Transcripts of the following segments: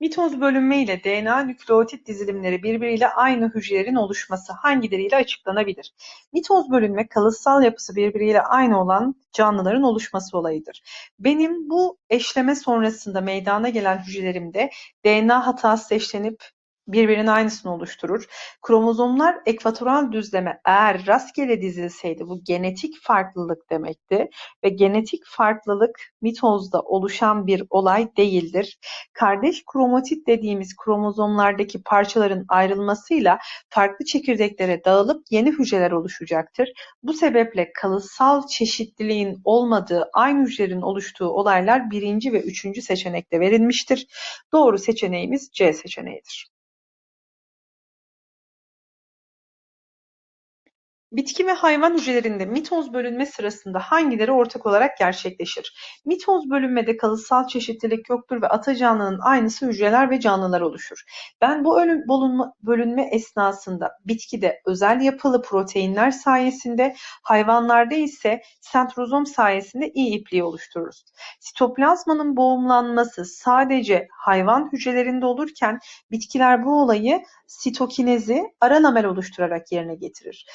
Mitoz bölünme ile DNA nükleotit dizilimleri birbiriyle aynı hücrelerin oluşması hangileriyle açıklanabilir? Mitoz bölünme kalıtsal yapısı birbiriyle aynı olan canlıların oluşması olayıdır. Benim bu eşleme sonrasında meydana gelen hücrelerimde DNA hatası eşlenip birbirinin aynısını oluşturur. Kromozomlar ekvatoral düzleme eğer rastgele dizilseydi bu genetik farklılık demekti ve genetik farklılık mitozda oluşan bir olay değildir. Kardeş kromatit dediğimiz kromozomlardaki parçaların ayrılmasıyla farklı çekirdeklere dağılıp yeni hücreler oluşacaktır. Bu sebeple kalıtsal çeşitliliğin olmadığı aynı hücrelerin oluştuğu olaylar birinci ve üçüncü seçenekte verilmiştir. Doğru seçeneğimiz C seçeneğidir. Bitki ve hayvan hücrelerinde mitoz bölünme sırasında hangileri ortak olarak gerçekleşir? Mitoz bölünmede kalıtsal çeşitlilik yoktur ve ata canlının aynısı hücreler ve canlılar oluşur. Ben bu bölünme esnasında bitkide özel yapılı proteinler sayesinde, hayvanlarda ise sentrozom sayesinde iyi ipliği oluştururuz. Sitoplazmanın boğumlanması sadece hayvan hücrelerinde olurken bitkiler bu olayı sitokinezi ara lamel oluşturarak yerine getirir.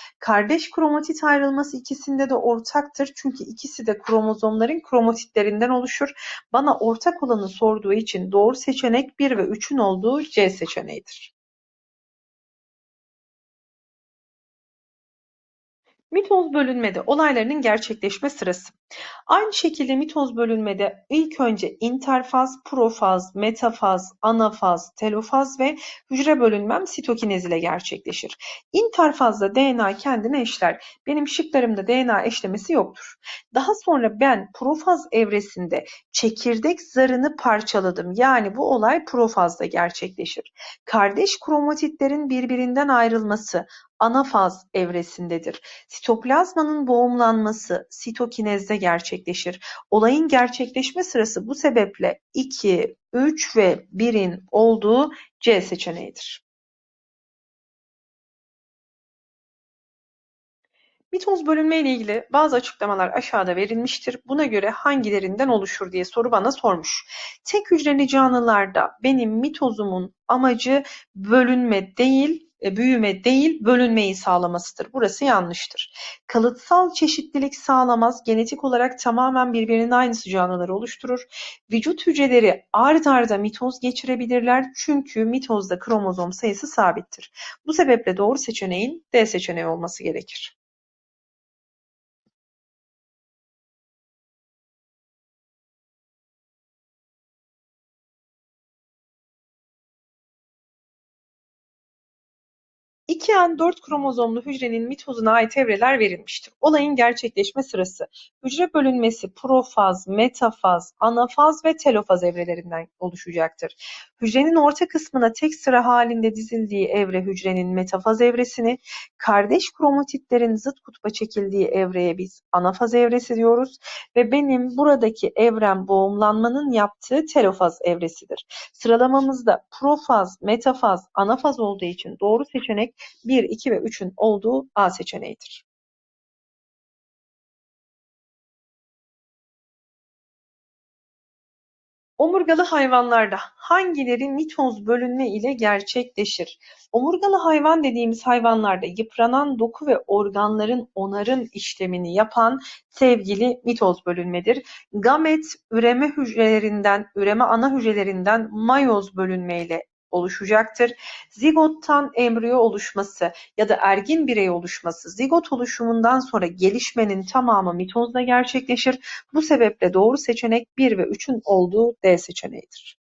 Kardeş kromatit ayrılması ikisinde de ortaktır çünkü ikisi de kromozomların kromatitlerinden oluşur. Bana ortak olanı sorduğu için doğru seçenek 1 ve 3'ün olduğu C seçeneğidir. Mitoz bölünmede olaylarının gerçekleşme sırası. Aynı şekilde mitoz bölünmede ilk önce interfaz, profaz, metafaz, anafaz, telofaz ve hücre bölünmem sitokinez ile gerçekleşir. Interfazda DNA kendine eşler. Benim şıklarımda DNA eşlemesi yoktur. Daha sonra ben profaz evresinde çekirdek zarını parçaladım. Yani bu olay profazda gerçekleşir. Kardeş kromatitlerin birbirinden ayrılması anafaz evresindedir. Sitoplazmanın boğumlanması sitokinezde gerçekleşir. Olayın gerçekleşme sırası bu sebeple 2, 3 ve 1'in olduğu C seçeneğidir. Mitoz bölünme ile ilgili bazı açıklamalar aşağıda verilmiştir. Buna göre hangilerinden oluşur diye soru bana sormuş. Tek hücreli canlılarda benim mitozumun amacı bölünme değil, büyüme değil bölünmeyi sağlamasıdır. Burası yanlıştır. Kalıtsal çeşitlilik sağlamaz. Genetik olarak tamamen birbirinin aynısı canlıları oluşturur. Vücut hücreleri ard arda mitoz geçirebilirler. Çünkü mitozda kromozom sayısı sabittir. Bu sebeple doğru seçeneğin D seçeneği olması gerekir. İki n dört kromozomlu hücrenin mitozuna ait evreler verilmiştir. Olayın gerçekleşme sırası: hücre bölünmesi profaz, metafaz, anafaz ve telofaz evrelerinden oluşacaktır. Hücrenin orta kısmına tek sıra halinde dizildiği evre hücrenin metafaz evresini, kardeş kromatitlerin zıt kutba çekildiği evreye biz anafaz evresi diyoruz ve benim buradaki evrem boğumlanmanın yaptığı telofaz evresidir. Sıralamamızda profaz, metafaz, anafaz olduğu için doğru seçenek bir, iki ve üçün olduğu A seçeneğidir. Omurgalı hayvanlarda hangileri mitoz bölünme ile gerçekleşir? Omurgalı hayvan dediğimiz hayvanlarda yıpranan doku ve organların onarım işlemini yapan sevgili mitoz bölünmedir. Gamet üreme hücrelerinden, üreme ana hücrelerinden mayoz bölünme ile oluşacaktır. Zigottan embriyo oluşması ya da ergin birey oluşması zigot oluşumundan sonra gelişmenin tamamı mitozda gerçekleşir. Bu sebeple doğru seçenek 1 ve 3'ün olduğu D seçeneğidir.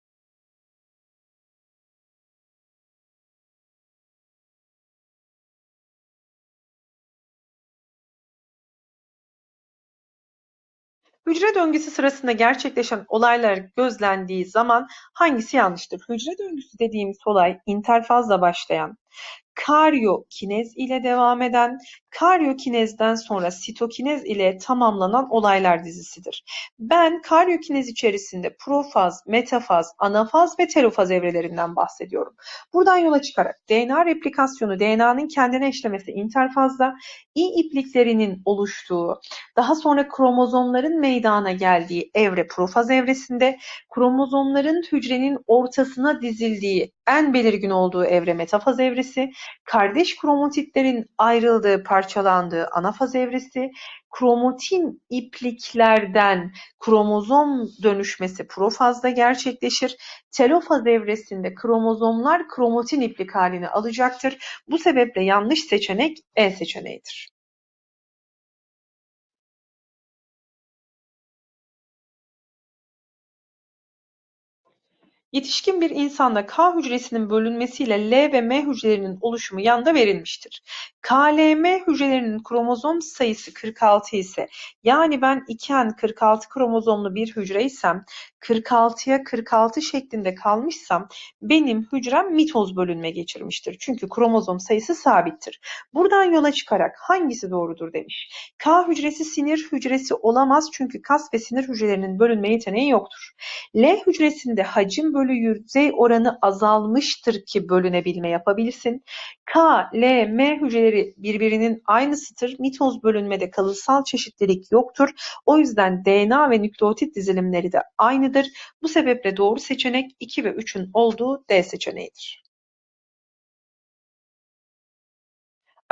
Hücre döngüsü sırasında gerçekleşen olaylar gözlendiği zaman hangisi yanlıştır? Hücre döngüsü dediğimiz olay interfazla başlayan, karyokinez ile devam eden, karyokinezden sonra sitokinez ile tamamlanan olaylar dizisidir. Ben karyokinez içerisinde profaz, metafaz, anafaz ve telofaz evrelerinden bahsediyorum. Buradan yola çıkarak DNA replikasyonu, DNA'nın kendine eşlemesi interfazda, i ipliklerinin oluştuğu, daha sonra kromozomların meydana geldiği evre profaz evresinde, kromozomların hücrenin ortasına dizildiği, en belirgin olduğu evre metafaz evresi, kardeş kromatitlerin ayrıldığı, parçalandığı anafaz evresi, kromatin ipliklerden kromozom dönüşmesi profazda gerçekleşir. Telofaz evresinde kromozomlar kromatin iplik halini alacaktır. Bu sebeple yanlış seçenek E seçeneğidir. Yetişkin bir insanda K hücresinin bölünmesiyle L ve M hücrelerinin oluşumu yanda verilmiştir. KLM hücrelerinin kromozom sayısı 46 ise yani ben 2N 46 kromozomlu bir hücreysem 46'ya 46 şeklinde kalmışsam benim hücrem mitoz bölünme geçirmiştir. Çünkü kromozom sayısı sabittir. Buradan yola çıkarak hangisi doğrudur demiş. K hücresi sinir hücresi olamaz çünkü kas ve sinir hücrelerinin bölünme yeteneği yoktur. L hücresinde hacim bölü yüzey oranı azalmıştır ki bölünebilme yapabilsin. K, L, M hücreleri birbirinin aynısıdır. Mitoz bölünmede kalıtsal çeşitlilik yoktur. O yüzden DNA ve nükleotit dizilimleri de aynıdır. Bu sebeple doğru seçenek 2 ve 3'ün olduğu D seçeneğidir.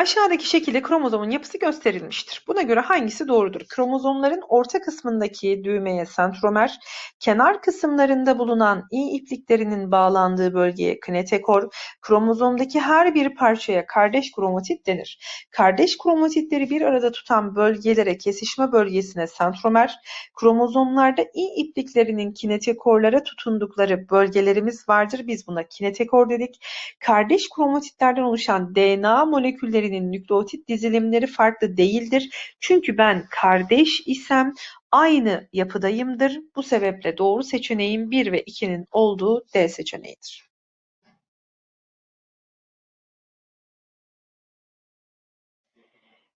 Aşağıdaki şekilde kromozomun yapısı gösterilmiştir. Buna göre hangisi doğrudur? Kromozomların orta kısmındaki düğmeye sentromer, kenar kısımlarında bulunan i ipliklerinin bağlandığı bölgeye kinetekor, kromozomdaki her bir parçaya kardeş kromatit denir. Kardeş kromatitleri bir arada tutan bölgelere kesişme bölgesine sentromer, kromozomlarda i ipliklerinin kinetekorlara tutundukları bölgelerimiz vardır. Biz buna kinetekor dedik. Kardeş kromatitlerden oluşan DNA molekülleri hücrelerinin nükleotit dizilimleri farklı değildir. Çünkü ben kardeş isem aynı yapıdayımdır. Bu sebeple doğru seçeneğim 1 ve 2'nin olduğu D seçeneğidir.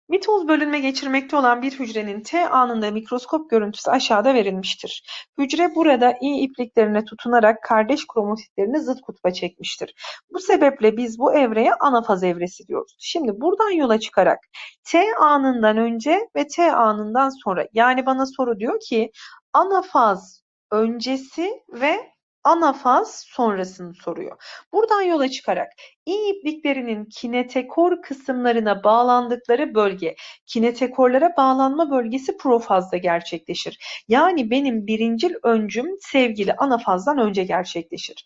Mitoz bölünme geçirmekte olan bir hücrenin T anında mikroskop görüntüsü aşağıda verilmiştir. Hücre burada i ipliklerine tutunarak kardeş kromatitlerini zıt kutba çekmiştir. Bu sebeple biz bu evreye anafaz evresi diyoruz. Şimdi buradan yola çıkarak T anından önce ve T anından sonra yani bana soru diyor ki anafaz öncesi ve anafaz sonrasını soruyor. Buradan yola çıkarak i ipliklerinin kinetekor kısımlarına bağlandıkları bölge, kinetekorlara bağlanma bölgesi profazda gerçekleşir. Yani benim birincil öncüm sevgili anafazdan önce gerçekleşir.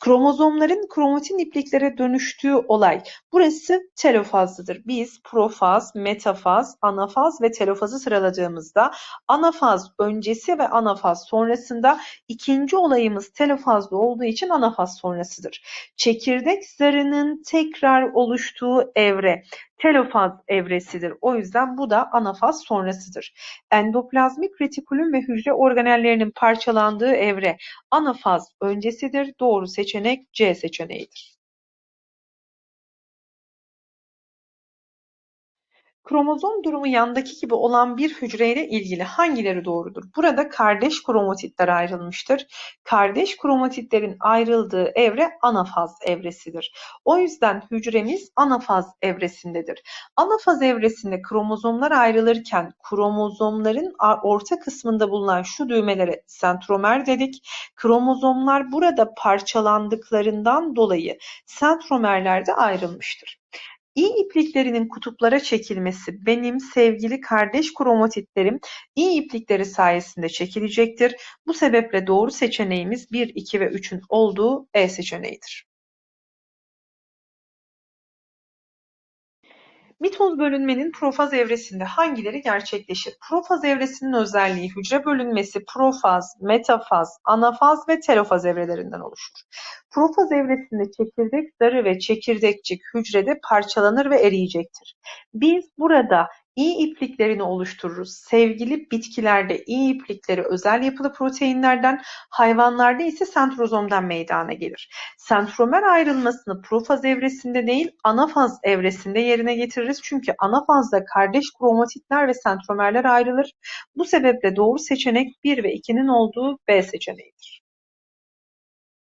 Kromozomların kromatin ipliklere dönüştüğü olay. Burası telofazlıdır. Biz profaz, metafaz, anafaz ve telofazı sıraladığımızda anafaz öncesi ve anafaz sonrasında ikinci olayımız telofazlı olduğu için anafaz sonrasıdır. Çekirdek zarının tekrar oluştuğu evre telofaz evresidir. O yüzden bu da anafaz sonrasıdır. Endoplazmik retikulum ve hücre organellerinin parçalandığı evre anafaz öncesidir. Doğru seçenek C seçeneğidir. Kromozom durumu yandaki gibi olan bir hücreyle ilgili hangileri doğrudur? Burada kardeş kromatitler ayrılmıştır. Kardeş kromatitlerin ayrıldığı evre anafaz evresidir. O yüzden hücremiz anafaz evresindedir. Anafaz evresinde kromozomlar ayrılırken kromozomların orta kısmında bulunan şu düğmelere sentromer dedik. Kromozomlar burada parçalandıklarından dolayı sentromerler de ayrılmıştır. İ ipliklerinin kutuplara çekilmesi benim sevgili kardeş kromatitlerim İ iplikleri sayesinde çekilecektir. Bu sebeple doğru seçeneğimiz 1, 2 ve 3'ün olduğu E seçeneğidir. Mitoz bölünmenin profaz evresinde hangileri gerçekleşir? Profaz evresinin özelliği hücre bölünmesi profaz, metafaz, anafaz ve telofaz evrelerinden oluşur. Profaz evresinde çekirdek zarı ve çekirdekçik hücrede parçalanır ve eriyecektir. Biz burada İ ipliklerini oluştururuz. Sevgili bitkilerde İ iplikleri özel yapılı proteinlerden, hayvanlarda ise sentrozomdan meydana gelir. Sentromer ayrılmasını profaz evresinde değil, anafaz evresinde yerine getiririz. Çünkü anafazda kardeş kromatitler ve sentromerler ayrılır. Bu sebeple doğru seçenek 1 ve 2'nin olduğu B seçeneğidir.